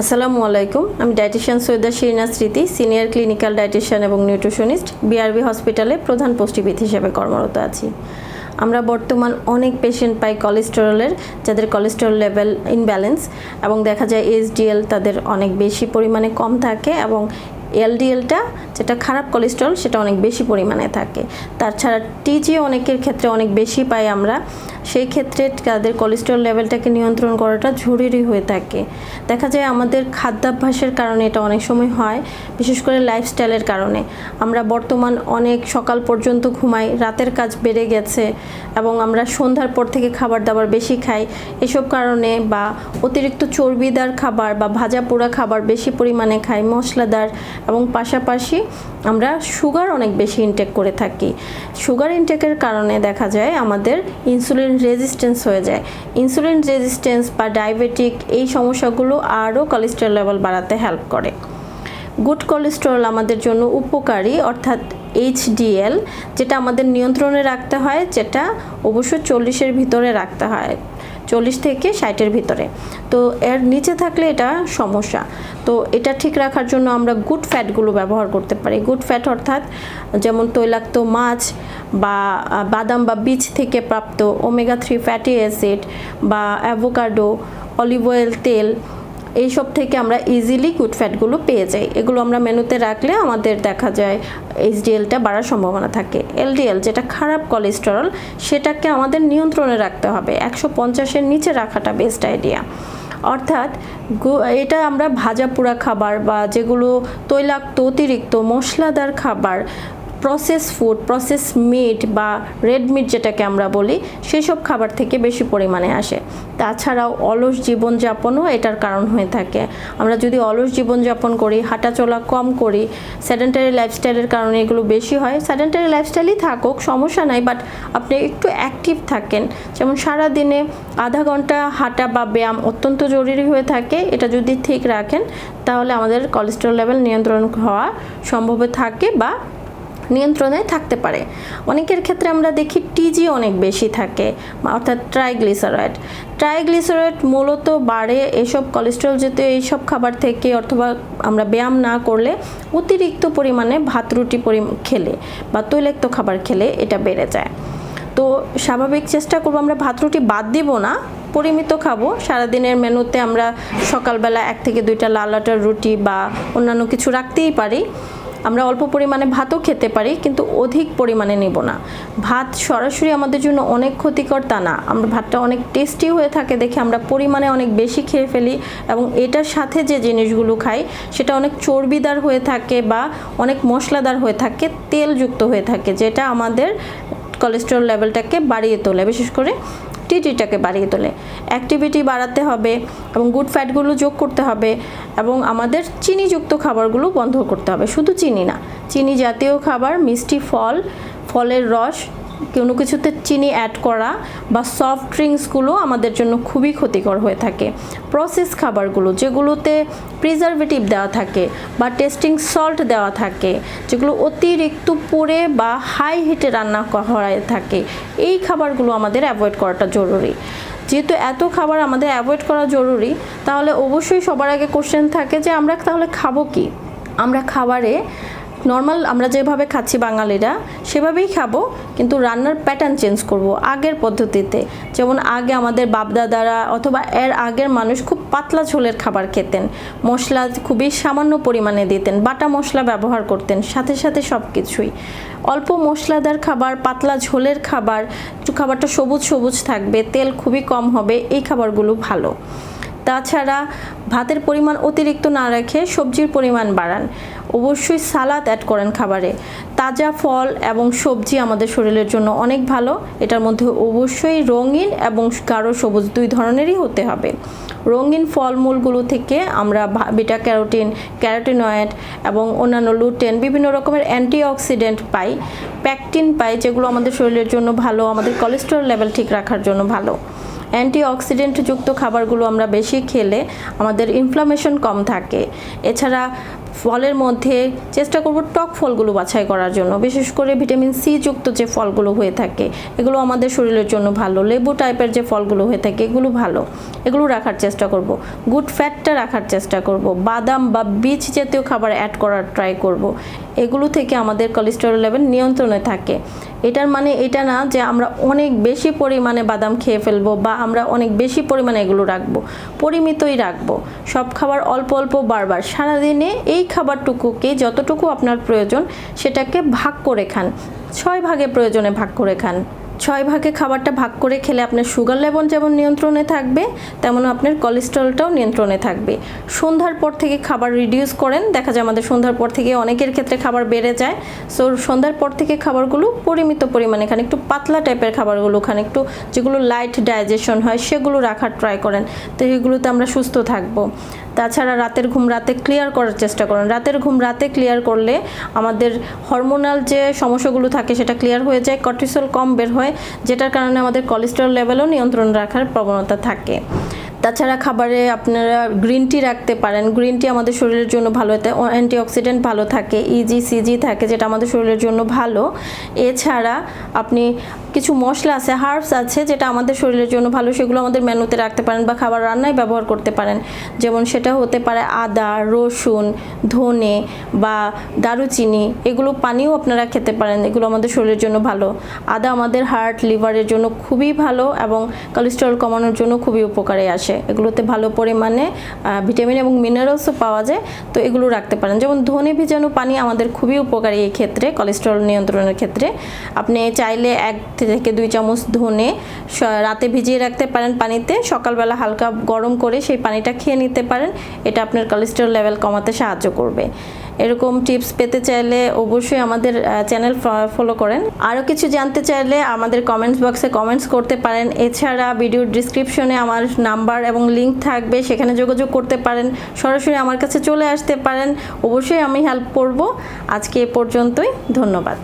আসসালামু আলাইকুম, আমি dietitian Syeda Shirina Smriti, senior clinical dietitian এবং নিউট্রিশনিস্ট বিআরবি হসপিটালে প্রধান পুষ্টিবিদ হিসেবে কর্মরত আছি। আমরা বর্তমান অনেক পেশেন্ট পাই কোলেস্টেরলের যাদের কোলেস্টেরল লেভেল ইনব্যালেন্স এবং দেখা যায় এইচডিএল তাদের অনেক বেশি পরিমাণে কম থাকে এবং এলডিএলটা যেটা খারাপ কোলেস্ট্রল সেটা অনেক বেশি পরিমাণে থাকে। তাছাড়া টিজি অনেকের ক্ষেত্রে অনেক বেশি পাই আমরা সেই ক্ষেত্রে তাদের কোলেস্ট্রল লেভেলটাকে নিয়ন্ত্রণ করাটা জরুরি হয়ে থাকে। দেখা যায় আমাদের খাদ্যাভ্যাসের কারণে এটা অনেক সময় হয়, বিশেষ করে লাইফস্টাইলের কারণে। আমরা বর্তমান অনেক সকাল পর্যন্ত ঘুমাই, রাতের কাজ বেড়ে গেছে এবং আমরা সন্ধ্যার পর থেকে খাবার দাবার বেশি খাই। এসব কারণে বা অতিরিক্ত চর্বিদার খাবার বা ভাজা পোড়া খাবার বেশি পরিমাণে খাই, মশলাদার এবং পাশাপাশি আমরা সুগার অনেক বেশি ইনটেক করে থাকি। সুগার ইনটেকের কারণে দেখা যায় আমাদের ইনসুলিন রেজিস্ট্যান্স হয়ে যায়। ইনসুলিন রেজিস্ট্যান্স বা ডায়াবেটিক এই সমস্যাগুলো আরও কোলেস্ট্রল লেভেল বাড়াতে হেল্প করে। গুড কোলেস্টেরল আমাদের জন্য উপকারী, অর্থাৎ এইচডিএল যেটা আমাদের নিয়ন্ত্রণে রাখতে হয়, যেটা অবশ্যই চল্লিশের ভিতরে রাখতে হয়। চল্লিশ থেকে ষাটের ভিতরে। তো এর নিচে থাকলে এটা সমস্যা। তো এটা ঠিক রাখার জন্য আমরা গুড ফ্যাটগুলো ব্যবহার করতে পারি। গুড ফ্যাট অর্থাৎ যেমন তৈলাক্ত মাছ বা বাদাম বা বীজ থেকে প্রাপ্ত ওমেগা থ্রি ফ্যাটি অ্যাসিড বা অ্যাভোকাডো, অলিভ অয়েল তেল এইসব থেকে আমরা ইজিলি গুড ফ্যাটগুলো পেয়ে যাই। এগুলো আমরা মেনুতে রাখলে আমাদের দেখা যায় এইচডিএলটা বাড়ার সম্ভাবনা থাকে। এলডিএল যেটা খারাপ কোলেস্টেরল সেটাকে আমাদের নিয়ন্ত্রণে রাখতে হবে। একশো পঞ্চাশের নিচে রাখাটা বেস্ট আইডিয়া অর্থাৎ এটা আমরা ভাজা পোড়া খাবার বা যেগুলো তৈলাক্ত অতিরিক্ত মশলাদার খাবার প্রসেস ফুড প্রসেস মিট বা রেড মিট যেটাকে আমরা বলি, সেসব খাবার থেকে বেশি পরিমাণে আসে। তাছাড়াও অলস জীবনযাপনও এটার কারণ হয়ে থাকে। আমরা যদি অলস জীবনযাপন করি, হাঁটাচলা কম করি স্যাডেন্টারি লাইফস্টাইলের কারণে এগুলো বেশি হয় স্যাডেন্টারি লাইফস্টাইলই থাকুক, সমস্যা নাই বাট আপনি একটু অ্যাক্টিভ থাকেন। যেমন সারা দিনে আধা ঘণ্টা হাঁটা বা ব্যায়াম অত্যন্ত জরুরি হয়ে থাকে, এটা যদি ঠিক রাখেন, তাহলে আমাদের কোলেস্টেরল লেভেল নিয়ন্ত্রণ হওয়া সম্ভব থাকে বা নিয়ন্ত্রণে থাকতে পারে। অনেকের ক্ষেত্রে আমরা দেখি টিজি অনেক বেশি থাকে, অর্থাৎ ট্রাইগ্লিসারয়েড। ট্রাইগ্লিসারয়েড মূলত বাড়ে এসব কোলেস্ট্রল যেতে এইসব খাবার থেকে, অথবা আমরা ব্যায়াম না করলে অতিরিক্ত পরিমাণে ভাত, রুটি পরি খেলে বা তৈলাক্ত খাবার খেলে এটা বেড়ে যায়। তো স্বাভাবিক চেষ্টা করব আমরা ভাত, রুটি বাদ দিব না, পরিমিত খাব। সারাদিনের মেনুতে আমরা সকালবেলা এক থেকে দুইটা লাল আটার রুটি বা অন্যান্য কিছু রাখতেই পারি। আমরা অল্প পরিমাণে ভাতও খেতে পারি, কিন্তু অধিক পরিমাণে নেব না। ভাত সরাসরি আমাদের জন্য অনেক ক্ষতিকর তা না। আমরা ভাতটা অনেক টেস্টি হয়ে থাকে দেখে আমরা পরিমাণে অনেক বেশি খেয়ে ফেলি এবং এটার সাথে যে জিনিসগুলো খাই, সেটা অনেক চর্বিদার হয়ে থাকে বা অনেক মশলাদার হয়ে থাকে, তেলযুক্ত হয়ে থাকে, যেটা আমাদের কোলেস্টেরল লেভেলটাকে বাড়িয়ে তোলে। বিশেষ করে টিটিটাকে বাড়িয়ে তোলে। অ্যাক্টিভিটি বাড়াতে হবে এবং গুড ফ্যাটগুলো যোগ করতে হবে এবং আমাদের চিনিযুক্ত খাবারগুলো বন্ধ করতে হবে। শুধু চিনি না, চিনি জাতীয় খাবার, মিষ্টি ফল, ফলের রস কোনো কিছুতে চিনি অ্যাড করা বা সফট ড্রিঙ্কসগুলো আমাদের জন্য খুবই ক্ষতিকর হয়ে থাকে। প্রসেস খাবারগুলো যেগুলোতে প্রিজারভেটিভ দেওয়া থাকে বা টেস্টিং সল্ট দেওয়া থাকে, যেগুলো অতিরিক্ত পুড়ে বা হাই হিটে রান্না করা থাকে, এই খাবারগুলো আমাদের অ্যাভয়েড করাটা জরুরি। যেহেতু এত খাবার আমাদের অ্যাভয়েড করা জরুরি, তাহলে অবশ্যই সবার আগে কোশ্চেন থাকে যে আমরা তাহলে খাব কি? আমরা খাবারে নর্মাল আমরা যেভাবে খাচ্ছি বাঙালিরা, সেভাবেই খাব, কিন্তু রান্নার প্যাটার্ন চেঞ্জ করব আগের পদ্ধতিতে। যেমন আগে আমাদের বাপদাদারা অথবা এর আগের মানুষ খুব পাতলা ঝোলের খাবার খেতেন। মশলা খুবই সামান্য পরিমাণে দিতেন, বাটা মশলা ব্যবহার করতেন, সাথে সাথে সব কিছুই অল্প মশলাদার খাবার, পাতলা ঝোলের খাবার খাবারটা সবুজ সবুজ থাকবে, তেল খুবই কম হবে, এই খাবারগুলো ভালো। তাছাড়া ভাতের পরিমাণ অতিরিক্ত না রেখে সবজির পরিমাণ বাড়ান। অবশ্যই সালাদ অ্যাড করেন খাবারে। তাজা ফল এবং সবজি আমাদের শরীরের জন্য অনেক ভালো। এটার মধ্যে অবশ্যই রঙিন এবং গাঢ় সবুজ দুই ধরনেরই হতে হবে। রঙিন ফলমূলগুলো থেকে আমরা বিটা ক্যারোটিন, ক্যারোটিনয়েড এবং অন্যান্য লুটেন, বিভিন্ন রকমের অ্যান্টিঅক্সিডেন্ট পাই, প্যাকটিন পাই, যেগুলো আমাদের শরীরের জন্য ভালো, আমাদের কোলেস্টেরল লেভেল ঠিক রাখার জন্য ভালো। অ্যান্টিঅক্সিডেন্ট যুক্ত খাবারগুলো আমরা বেশি খেলে আমাদের ইনফ্লামেশন কম থাকে। এছাড়া ফলের মধ্যে চেষ্টা করব টক ফলগুলো বাছাই করার জন্য। বিশেষ করে ভিটামিন সি যুক্ত যে ফলগুলো হয়ে থাকে, এগুলো আমাদের শরীরের জন্য ভালো। লেবু টাইপের যে ফলগুলো হয়ে থাকে, এগুলো ভালো। এগুলো রাখার চেষ্টা করব। গুড ফ্যাটটা রাখার চেষ্টা করব। বাদাম বা বীজ জাতীয় খাবার অ্যাড করার ট্রাই করব। এগুলো থেকে আমাদের কোলেস্টেরল লেভেল নিয়ন্ত্রণে থাকে। এটার মানে এটা না যে আমরা অনেক বেশি পরিমাণে বাদাম খেয়ে ফেলব বা আমরা অনেক বেশি পরিমাণে এগুলো রাখব। পরিমিতই রাখব। সব খাবার অল্প অল্প, বারবার। সারাদিনে এই খাবারটুকুকে যতটুকু আপনার প্রয়োজন সেটাকে ভাগ করে খান। ছয় ভাগে প্রয়োজনে ভাগ করে খান। ছয় ভাগে খাবারটা ভাগ করে খেলে আপনার সুগার লেভেল যেমন নিয়ন্ত্রণে থাকবে তেমন আপনার কোলেস্ট্রলটাও নিয়ন্ত্রণে থাকবে। সন্ধ্যার পর থেকে খাবার রিডিউস করেন। দেখা যায় আমাদের সন্ধ্যার পর থেকে অনেকের ক্ষেত্রে খাবার বেড়ে যায়। সো সন্ধ্যার পর থেকে খাবারগুলো পরিমিত পরিমাণে খান। একটু পাতলা টাইপের খাবারগুলো খান। একটু যেগুলো লাইট ডাইজেশন হয় সেগুলো রাখার ট্রাই করেন। তো এগুলোতে আমরা সুস্থ থাকব। তাছাড়া রাতের ঘুম রাতে ক্লিয়ার করার চেষ্টা করেন। রাতের ঘুম রাতে ক্লিয়ার করলে আমাদের হরমোনাল যে সমস্যাগুলো থাকে সেটা ক্লিয়ার হয়ে যায় কর্টিসল কম বের হয়, যেটার কারণে আমাদের কোলেস্টেরল লেভেলও নিয়ন্ত্রণ রাখার প্রবণতা থাকে। তাছাড়া খাবারে আপনারা গ্রিন টি রাখতে পারেন। গ্রিন টি আমাদের শরীরের জন্য ভালো হতে অ্যান্টিঅক্সিডেন্ট ভালো থাকে ইজি সিজি থাকে, যেটা আমাদের শরীরের জন্য ভালো। এছাড়া আপনি কিছু মশলা আছে হার্বস আছে যেটা আমাদের শরীরের জন্য ভালো, সেগুলো আমাদের মেনুতে রাখতে পারেন বা খাবার রান্নায় ব্যবহার করতে পারেন। যেমন সেটা হতে পারে আদা, রসুন, ধনে বা দারুচিনি, এগুলো পানিও আপনারা খেতে পারেন, এগুলো আমাদের শরীরের জন্য ভালো। আদা আমাদের হার্ট লিভারের জন্য খুবই ভালো এবং কোলেস্টেরল কমানোর জন্য খুবই উপকারে আসে। এগুলোতে ভালো পরিমাণে ভিটামিন এবং মিনারেলসও পাওয়া যায়, তো এগুলো রাখতে পারেন। যেমন ধনে ভিজানো পানি আমাদের খুবই উপকারী এই ক্ষেত্রে কোলেস্টেরল নিয়ন্ত্রণের ক্ষেত্রে। আপনি চাইলে এক থেকে দুই চামচ ধনে রাতে ভিজিয়ে রাখতে পারেন পানিতে। সকালবেলা হালকা গরম করে সেই পানিটা খেয়ে নিতে পারেন। এটা আপনার কোলেস্টেরল লেভেল কমাতে সাহায্য করবে। এরকম টিপস পেতে চাইলে অবশ্যই আমাদের চ্যানেল ফলো করেন। আরও কিছু জানতে চাইলে আমাদের কমেন্টস বক্সে কমেন্টস করতে পারেন। এছাড়া ভিডিওর ডিসক্রিপশনে আমার নাম্বার এবং লিংক থাকবে। সেখানে যোগাযোগ করতে পারেন। সরাসরি আমার কাছে চলে আসতে পারেন। অবশ্যই আমি হেল্প করব। আজকে এ পর্যন্তই। ধন্যবাদ।